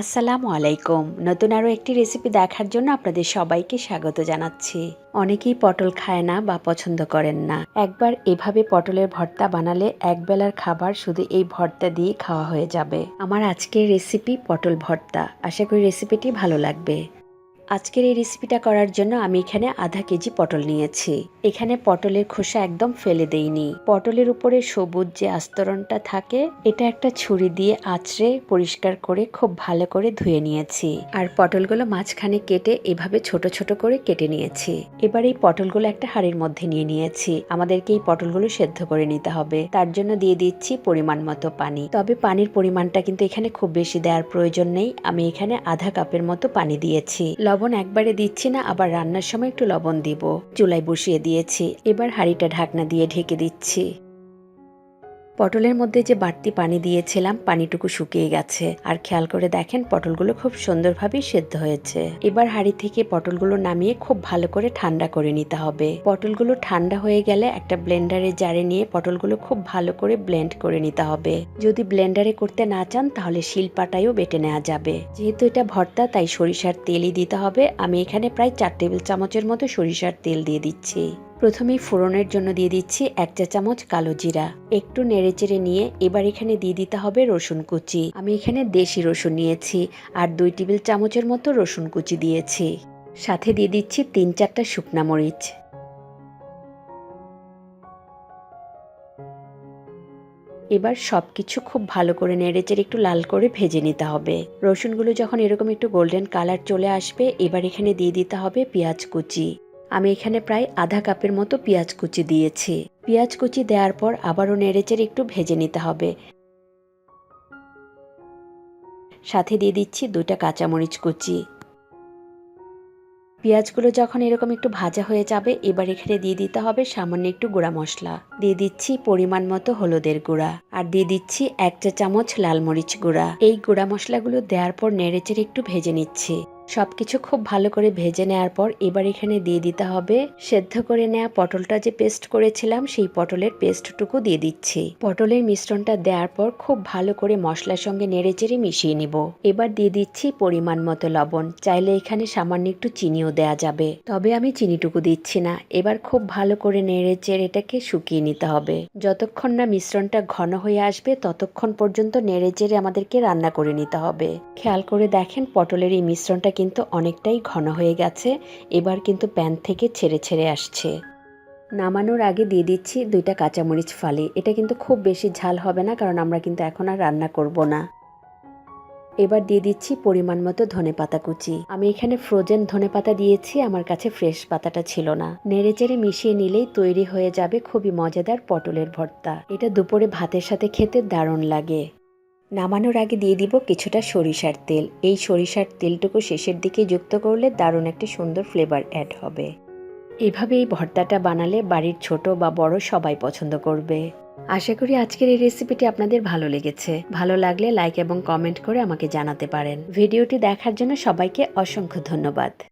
আসসালামু আলাইকুম। নতুন আরও একটি রেসিপি দেখার জন্য আপনাদের সবাইকে স্বাগত জানাচ্ছি। অনেকেই পটল খায় না বা পছন্দ করেন না। একবার এভাবে পটলের ভর্তা বানালে একবেলার খাবার শুধু এই ভর্তা দিয়ে খাওয়া হয়ে যাবে। আমার আজকের রেসিপি পটল ভর্তা। আশা করি রেসিপিটি ভালো লাগবে। আজকের এই রেসিপিটা করার জন্য আমি এখানে আধা কেজি পটল নিয়েছি। এখানে পটলের খোসা একদম ফেলে দেইনি। পটলের উপরে সবুজ যে আস্তরণটা থাকে, এটা একটা ছুরি দিয়ে আঁচড়ে পরিষ্কার করে খুব ভালো করে ধুয়ে নিয়েছি। আর পটলগুলো মাঝখানে কেটে এভাবে ছোট ছোট করে কেটে নিয়েছি। এবার এই পটলগুলো একটা হাঁড়ির মধ্যে নিয়ে নিয়েছি। আমাদেরকে এই পটলগুলো সেদ্ধ করে নিতে হবে। তার জন্য দিয়ে দিচ্ছি পরিমাণ মতো পানি। তবে পানির পরিমাণটা কিন্তু এখানে খুব বেশি দেওয়ার প্রয়োজন নেই। আমি এখানে আধা কাপের মতো পানি দিয়েছি। লবণ একবারে দিচ্ছি না, আবার রান্নার সময় একটু লবণ দিব। চুলায় বসিয়ে দিয়েছি। এবার হাঁড়িটা ঢাকনা দিয়ে ঢেকে দিচ্ছি। পটলের মধ্যে যে বাড়তি পানি দিয়েছিলাম, পানিটুকু শুকিয়ে গেছে। আর খেয়াল করে দেখেন, পটলগুলো খুব সুন্দরভাবে সেদ্ধ হয়েছে। এবার হাঁড়ি থেকে পটলগুলো নামিয়ে খুব ভালো করে ঠান্ডা করে নিতে হবে। পটলগুলো ঠান্ডা হয়ে গেলে একটা ব্লেন্ডারে জারে নিয়ে পটলগুলো খুব ভালো করে ব্লেন্ড করে নিতে হবে। যদি ব্লেন্ডারে করতে না চান, তাহলে শিলপাটায়ও বেটে নেওয়া যাবে। যেহেতু এটা ভর্তা, তাই সরিষার তেলই দিতে হবে। আমি এখানে প্রায় চার টেবিল চামচের মতো সরিষার তেল দিয়ে দিচ্ছি। প্রথমেই ফোড়নের জন্য দিয়ে দিচ্ছি এক চা চামচ কালো জিরা। একটু নেড়েচেড়ে নিয়ে এবার এখানে দিয়ে দিতে হবে রসুন কুচি। আমি এখানে দেশি রসুন নিয়েছি আর দুই টেবিল চামচের মতো রসুন কুচি দিয়েছি। সাথে দিয়ে দিচ্ছি তিন চারটা শুকনা মরিচ। এবার সব কিছু খুব ভালো করে নেড়েচেড়ে একটু লাল করে ভেজে নিতে হবে। রসুনগুলো যখন এরকম একটু গোল্ডেন কালার চলে আসবে, এবার এখানে দিয়ে দিতে হবে পেঁয়াজ কুচি। আমি এখানে প্রায় আধা কাপের মতো পেঁয়াজ কুচি দিয়েছি। পেঁয়াজ কুচি দেওয়ার পর আবারও নেড়েচেড়ে একটু ভেজে নিতে হবে। সাথে দিয়ে দিচ্ছি দুটা কাঁচামরিচ কুচি। পেঁয়াজগুলো যখন এরকম একটু ভাজা হয়ে যাবে, এবার এখানে দিয়ে দিতে হবে সামান্য একটু গুঁড়া মশলা। দিয়ে দিচ্ছি পরিমাণ মতো হলুদের গুঁড়া। আর দিয়ে দিচ্ছি এক চা চামচ লাল মরিচ গুঁড়া। এই গুঁড়া মশলাগুলো দেওয়ার পর নেড়েচেড়ে একটু ভেজে নিচ্ছি। সবকিছু খুব ভালো করে ভেজে নেওয়ার পর এবার এখানে দিয়ে দিতে হবে সেদ্ধ করে নেওয়া পটলটা যে পেস্ট করেছিলাম, সেই পটলের পেস্টটুকু দিয়ে দিচ্ছি। পটলের মিশ্রণটা দেওয়ার পর খুব ভালো করে মশলার সঙ্গে নেড়ে নেড়েচেড়ে মিশিয়ে নিব। এবার দিয়ে দিচ্ছি পরিমাণ মতো লবণ। চাইলে এখানে সামান্য একটু চিনিও দেওয়া যাবে। তবে আমি চিনিটুকু দিচ্ছি না। এবার খুব ভালো করে নেড়ে নেড়েচেড়ে এটাকে শুকিয়ে নিতে হবে। যতক্ষণ না মিশ্রণটা ঘন হয়ে আসবে, ততক্ষণ পর্যন্ত নেড়ে নেড়েচেড়ে আমাদেরকে রান্না করে নিতে হবে। খেয়াল করে দেখেন পটলের এই মিশ্রণটা কিন্তু অনেকটাই ঘন হয়ে গেছে, এবার কিন্তু প্যান থেকে ছেড়ে ছেড়ে আসছে। নামানোর আগে দিয়ে দিচ্ছি দুইটা কাঁচামরিচ ফালি। এটা কিন্তু খুব বেশি ঝাল হবে না, কারণ আমরা কিন্তু এখন আর রান্না করব না। এবার দিয়ে দিচ্ছি পরিমাণ মতো ধনে পাতা কুচি। আমি এখানে ফ্রোজেন ধনে পাতা দিয়েছি, আমার কাছে ফ্রেশ পাতাটা ছিল না। নেড়েচেড়ে মিশিয়ে নিলেই তৈরি হয়ে যাবে খুবই মজাদার পটলের ভর্তা। এটা দুপুরে ভাতের সাথে খেতে দারুণ লাগে। নামানোর আগে দিয়ে দিব কিছুটা সরিষার তেল। এই সরিষার তেলটুকু শেষের দিকে যুক্ত করলে দারুণ একটি সুন্দর ফ্লেভার অ্যাড হবে। এভাবে এই ভর্তাটা বানালে বাড়ির ছোট বা বড় সবাই পছন্দ করবে। আশা করি আজকের এই রেসিপিটি আপনাদের ভালো লেগেছে। ভালো লাগলে লাইক এবং কমেন্ট করে আমাকে জানাতে পারেন। ভিডিওটি দেখার জন্য সবাইকে অসংখ্য ধন্যবাদ।